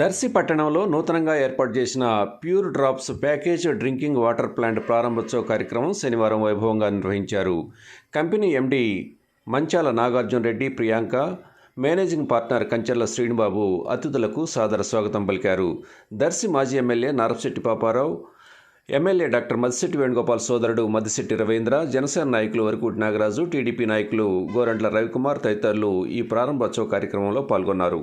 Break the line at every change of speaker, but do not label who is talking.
దర్శి పట్టణంలో నూతనంగా ఏర్పాటు చేసిన pure drops package drinking water plant ప్రారంభోత్సవ కార్యక్రమం శనివారం వైభవంగా నిర్వహించారు. Company MD Manchala Nagarjuna Reddy Priyanka managing partner Kancherla Srinubabu అతిథులకు సాదర స్వాగతం పలికారు. దర్శి మాజీ MLA Narapasetti Paparao MLA doctor Maddisetti Venugopal సోదరుడు మద్దిశెట్టి రవీంద్ర జనసేన నాయకులు వరకుటి నాగరాజు టీడీపీ నాయకులు గోరంట్ల రవికుమార్ తదితరులు ఈ ప్రారంభోత్సవ కార్యక్రమంలో పాల్గొన్నారు.